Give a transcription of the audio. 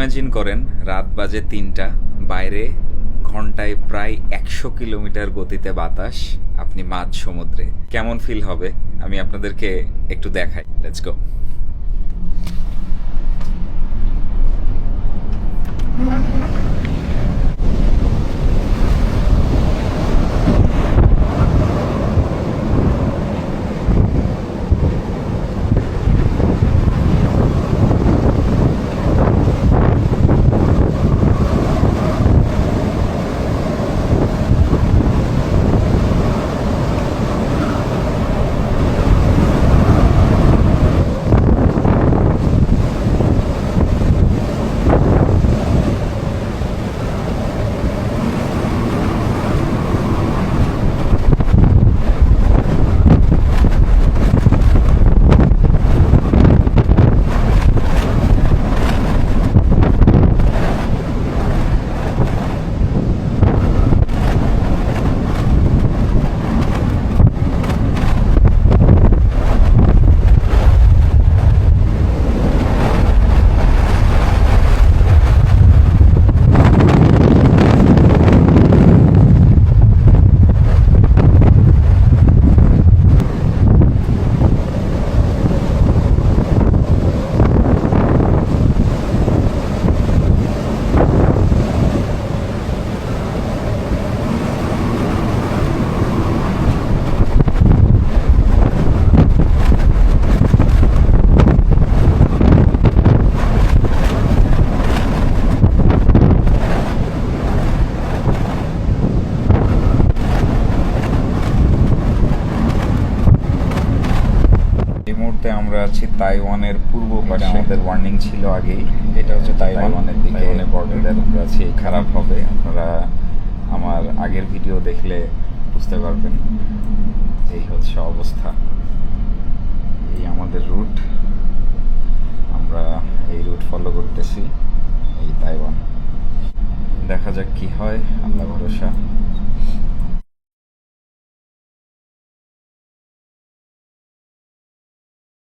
Imagine করেন রাত বাজে তিনটা। বাইরে ঘন্টায় প্রায় একশো কিলোমিটার গতিতে বাতাস, আপনি মাঝ সমুদ্রে। কেমন ফিল হবে? আমি আপনাদেরকে একটু দেখাই। লেটস গো এই মুহূর্তে আমরা আছি তাইওয়ানের পূর্ব পাশে। আমাদের ওয়ার্নিং ছিল আগেই। এটা হচ্ছে তাইওয়ানের দিকে বর্ডারের আমরা আছি খারাপ হবে। আপনারা আমার আগের ভিডিও দেখলে বুঝতে পারবেন এই হচ্ছে অবস্থা। এই আমাদের রুট আমরা এই রুট ফলো করতেছি এই তাইওয়ান। দেখা যাক কি হয় আল্লাহ ভরসা।